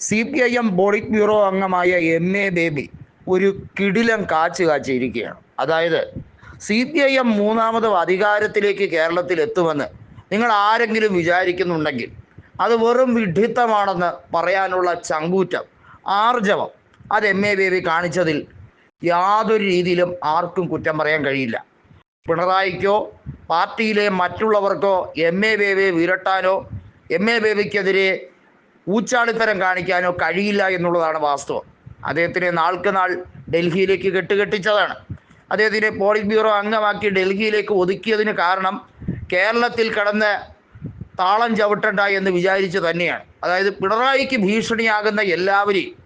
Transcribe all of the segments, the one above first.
C P I M politburo അംഗമായ M A Baby ഒരു കിടിലം കാച്ചു കാച്ചിരിക്കുകയാണ് അതായത് സി പി ഐ എം മൂന്നാമത് അധികാരത്തിലേക്ക് കേരളത്തിൽ എത്തുമെന്ന് നിങ്ങൾ ആരെങ്കിലും വിചാരിക്കുന്നുണ്ടെങ്കിൽ അത് വെറും വിഡിത്തമാണെന്ന് പറയാനുള്ള ചങ്കൂറ്റം ആർജവം അത് എം എ ബേബി കാണിച്ചതിൽ യാതൊരു രീതിയിലും ആർക്കും കുറ്റം പറയാൻ കഴിയില്ല. പിണറായിക്കോ പാർട്ടിയിലെ മറ്റുള്ളവർക്കോ എം എ ബേബിയെ വിരട്ടാനോ എം എ ബേബിക്കെതിരെ ഊച്ചാളിത്തരം കാണിക്കാനോ കഴിയില്ല എന്നുള്ളതാണ് വാസ്തവം. അദ്ദേഹത്തിനെ നാൾക്ക് നാൾ ഡൽഹിയിലേക്ക് കെട്ടുകെട്ടിച്ചതാണ്. അദ്ദേഹത്തിനെ പോളിറ്റ് ബ്യൂറോ അംഗമാക്കി ഡൽഹിയിലേക്ക് ഒതുക്കിയതിന് കാരണം കേരളത്തിൽ കടന്ന് താളം ചവിട്ടണ്ട എന്ന് വിചാരിച്ച് തന്നെയാണ്. അതായത് പിണറായിക്ക് ഭീഷണിയാകുന്ന എല്ലാവരെയും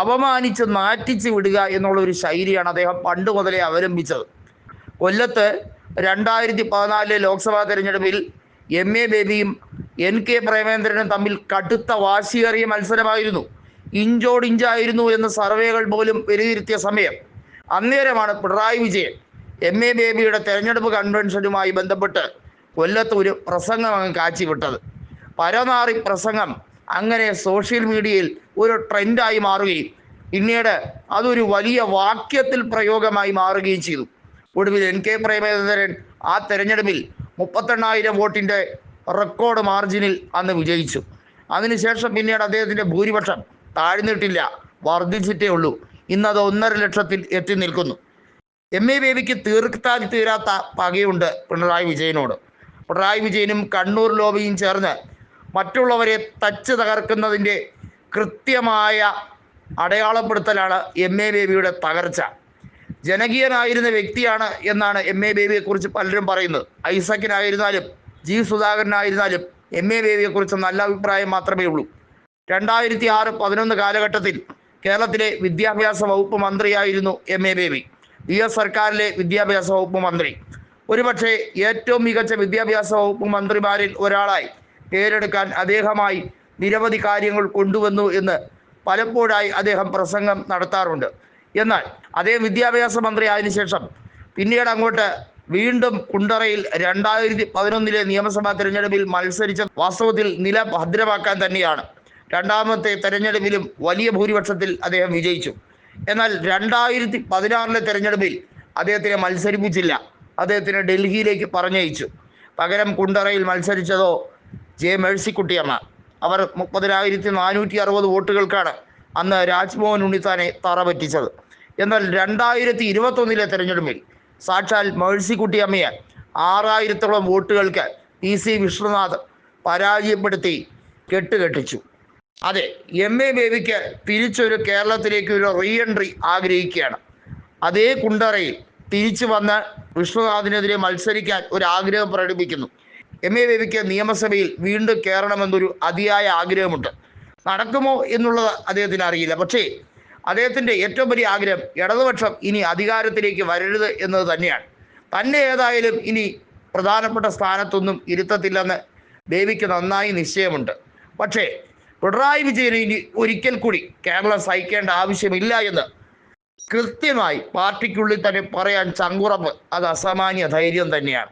അപമാനിച്ച് നാറ്റിച്ച് വിടുക എന്നുള്ളൊരു ശൈലിയാണ് അദ്ദേഹം പണ്ട് മുതലേ അവലംബിച്ചത്. കൊല്ലത്ത് രണ്ടായിരത്തി പതിനാലിലെ ലോക്സഭാ തെരഞ്ഞെടുപ്പിൽ എം എ ബേബിയും എൻ കെ പ്രേമേന്ദ്രനും തമ്മിൽ കടുത്ത വാശിയേറിയ മത്സരമായിരുന്നു. ഇഞ്ചോടിഞ്ചായിരുന്നു എന്ന് സർവേകൾ പോലും വിലയിരുത്തിയ സമയം. അന്നേരമാണ് പിണറായി വിജയൻ എം എ ബേബിയുടെ തെരഞ്ഞെടുപ്പ് കൺവെൻഷനുമായി ബന്ധപ്പെട്ട് കൊല്ലത്ത് ഒരു പ്രസംഗം അങ്ങ് കാച്ചിവിട്ടത്. പരനാറി പ്രസംഗം അങ്ങനെ സോഷ്യൽ മീഡിയയിൽ ഒരു ട്രെൻഡായി മാറുകയും പിന്നീട് അതൊരു വലിയ വാക്യത്തിൽ പ്രയോഗമായി മാറുകയും ചെയ്തു. ഒടുവിൽ എൻ കെ പ്രേമചന്ദ്രൻ ആ തെരഞ്ഞെടുപ്പിൽ മുപ്പത്തെണ്ണായിരം വോട്ടിന്റെ റെക്കോർഡ് മാർജിനിൽ അന്ന് വിജയിച്ചു. അതിനുശേഷം പിന്നീട് അദ്ദേഹത്തിന്റെ ഭൂരിപക്ഷം താഴ്ന്നിട്ടില്ല. വർദ്ധിച്ചിട്ടേ ഉള്ളൂ. ഇന്നത് ഒന്നര ലക്ഷത്തിൽ എത്തി നിൽക്കുന്നു. എം എ ബേബിക്ക് തീർത്താൽ തീരാത്ത പകയുണ്ട് പിണറായി വിജയനോട്. പിണറായി വിജയനും കണ്ണൂർ ലോബിയും ചേർന്ന് മറ്റുള്ളവരെ തച്ച് തകർക്കുന്നതിന്റെ കൃത്യമായ അടയാളപ്പെടുത്തലാണ് എം എ ബേബിയുടെ തകർച്ച. ജനകീയനായിരുന്ന വ്യക്തിയാണ് എന്നാണ് എം എ ബേബിയെക്കുറിച്ച് പലരും പറയുന്നത്. ഐസക്കിനായിരുന്നാലും ജി സുധാകരനായിരുന്നാലും എം എ ബേബിയെക്കുറിച്ച് നല്ല അഭിപ്രായം മാത്രമേ ഉള്ളൂ. രണ്ടായിരത്തി ആറ് പതിനൊന്ന് കാലഘട്ടത്തിൽ കേരളത്തിലെ വിദ്യാഭ്യാസ വകുപ്പ് മന്ത്രിയായിരുന്നു M A Baby. U S സർക്കാരിലെ വിദ്യാഭ്യാസ വകുപ്പ് മന്ത്രി. ഒരുപക്ഷെ ഏറ്റവും മികച്ച വിദ്യാഭ്യാസ വകുപ്പ് മന്ത്രിമാരിൽ ഒരാളായി പേരെടുക്കാൻ അദ്ദേഹമായി നിരവധി കാര്യങ്ങൾ കൊണ്ടുവന്നു എന്ന് പലപ്പോഴായി അദ്ദേഹം പ്രസംഗം നടത്താറുണ്ട്. എന്നാൽ അതേ വിദ്യാഭ്യാസ മന്ത്രി ആയതിനു ശേഷം പിന്നീട് അങ്ങോട്ട് വീണ്ടും കുണ്ടറയിൽ രണ്ടായിരത്തി പതിനൊന്നിലെ നിയമസഭാ തെരഞ്ഞെടുപ്പിൽ മത്സരിച്ച വാസ്തവത്തിൽ നില ഭദ്രമാക്കാൻ തന്നെയാണ്. രണ്ടാമത്തെ തെരഞ്ഞെടുപ്പിലും വലിയ ഭൂരിപക്ഷത്തിൽ അദ്ദേഹം വിജയിച്ചു. എന്നാൽ രണ്ടായിരത്തി പതിനാറിലെ തെരഞ്ഞെടുപ്പിൽ അദ്ദേഹത്തിനെ മത്സരിപ്പിച്ചില്ല. അദ്ദേഹത്തിനെ ഡൽഹിയിലേക്ക് പറഞ്ഞയച്ചു. പകരം കുണ്ടറയിൽ മത്സരിച്ചതോ ജെ മേഴ്സിക്കുട്ടിയമ്മ. അവർ മുപ്പതിനായിരത്തി നാനൂറ്റി അറുപത് വോട്ടുകൾക്കാണ് അന്ന് രാജ്മോഹൻ ഉണ്ണിത്താനെ തറ പറ്റിച്ചത് എന്നാൽ രണ്ടായിരത്തി ഇരുപത്തൊന്നിലെ തെരഞ്ഞെടുപ്പിൽ സാക്ഷാൽ മേഴ്സിക്കുട്ടിയമ്മയെ ആറായിരത്തോളം വോട്ടുകൾക്ക് പി സി വിഷ്ണുനാഥ് പരാജയപ്പെടുത്തി കെട്ടുകെട്ടിച്ചു. അതെ എം എ ബേബിക്ക് തിരിച്ചൊരു കേരളത്തിലേക്ക് ഒരു റീ എൻട്രി ആഗ്രഹിക്കുകയാണ്. അതേ കുണ്ടറയിൽ തിരിച്ചു വന്ന് വിഷ്ണുനാഥിനെതിരെ മത്സരിക്കാൻ ഒരു ആഗ്രഹം പ്രകടിപ്പിക്കുന്നു. എം എ ബേബിക്ക് നിയമസഭയിൽ വീണ്ടും കയറണമെന്നൊരു അതിയായ ആഗ്രഹമുണ്ട്. നടക്കുമോ എന്നുള്ളത് അദ്ദേഹത്തിന് അറിയില്ല. പക്ഷേ അദ്ദേഹത്തിന്റെ ഏറ്റവും വലിയ ആഗ്രഹം ഇടതുപക്ഷം ഇനി അധികാരത്തിലേക്ക് വരരുത് എന്നത് തന്നെയാണ്. തന്നെ ഏതായാലും ഇനി പ്രധാനപ്പെട്ട സ്ഥാനത്തൊന്നും ഇരുത്തത്തില്ലെന്ന് ദേവിക്ക് നന്നായി നിശ്ചയമുണ്ട്. പക്ഷേ പിണറായി വിജയന് ഇനി ഒരിക്കൽ കൂടി കേരളം സഹിക്കേണ്ട ആവശ്യമില്ല എന്ന് കൃത്യമായി പാർട്ടിക്കുള്ളിൽ തന്നെ പറയാൻ ചങ്കുറപ്പ് അത് അസാമാന്യ ധൈര്യം തന്നെയാണ്.